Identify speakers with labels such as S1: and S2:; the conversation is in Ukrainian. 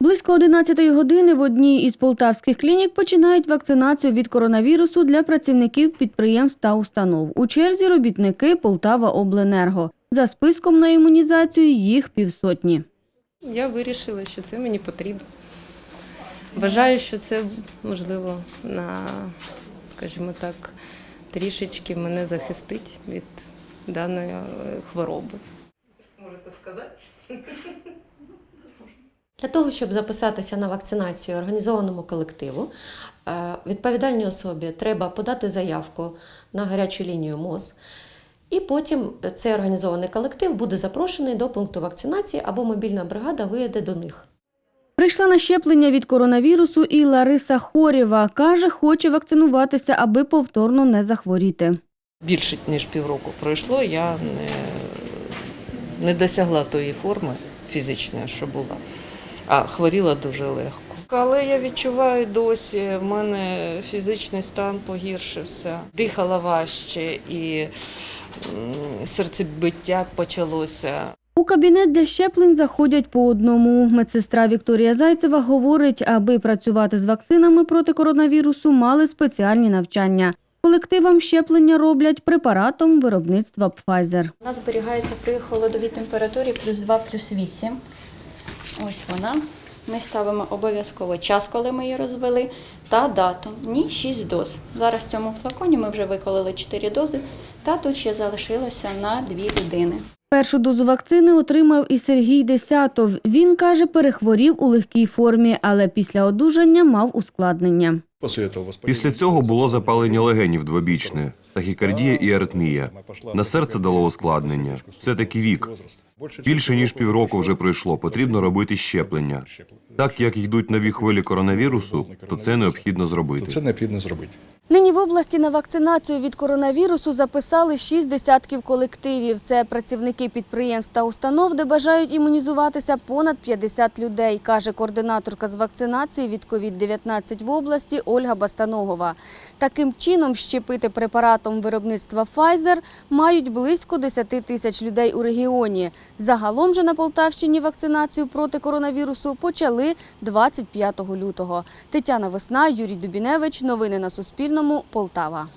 S1: Близько 11 години в одній із полтавських клінік починають вакцинацію від коронавірусу для працівників підприємств та установ. У черзі робітники Полтава Обленерго. За списком на імунізацію їх півсотні.
S2: Я вирішила, що це мені потрібно. Вважаю, що це можливо на, скажімо так, трішечки мене захистить від даної е, хвороби. Можете сказати?
S3: Для того, щоб записатися на вакцинацію організованому колективу, е, відповідальній особі треба подати заявку на гарячу лінію МОЗ, і потім цей організований колектив буде запрошений до пункту вакцинації або мобільна бригада виїде до них.
S1: Прийшла на щеплення від коронавірусу і Лариса Хорєва. Каже, хоче вакцинуватися, аби повторно не захворіти.
S4: більше ніж півроку пройшло, я не, не досягла тої форми фізичної, що була, а хворіла дуже легко. Але я відчуваю досі, в мене фізичний стан погіршився, дихала важче і серцебиття почалося.
S1: У кабінет для щеплень заходять по одному. Медсестра Вікторія Зайцева говорить, аби працювати з вакцинами проти коронавірусу, мали спеціальні навчання. Колективам щеплення роблять препаратом виробництва Pfizer.
S5: Вона зберігається при холодовій температурі плюс 2, плюс 8. Ось вона. Ми ставимо обов'язково час, коли ми її розвели, та дату. Ні, 6 доз. Зараз в цьому флаконі ми вже виколили 4 дози, та тут ще залишилося на 2 людини.
S1: Першу дозу вакцини отримав і Сергій Десятов. Він каже, перехворів у легкій формі, але після одужання мав ускладнення.
S6: Після цього було запалення легенів двобічне, тахікардія і аритмія. На серце дало ускладнення. Це таки вік. Більше ніж півроку вже пройшло. Потрібно робити щеплення. Так як йдуть нові хвилі коронавірусу, то це необхідно зробити.
S7: це необхідно зробити.
S1: Нині в області на вакцинацію від коронавірусу записали шість десятків колективів. Це працівники підприємств та установ, де бажають імунізуватися понад 50 людей, каже координаторка з вакцинації від COVID-19 в області Ольга Бастаногова. Таким чином, щепити препаратом виробництва Pfizer мають близько 10 тисяч людей у регіоні. Загалом же на Полтавщині вакцинацію проти коронавірусу почали 25 лютого. Тетяна Весна, Юрій Дубіневич. Новини на Суспільному. Полтава.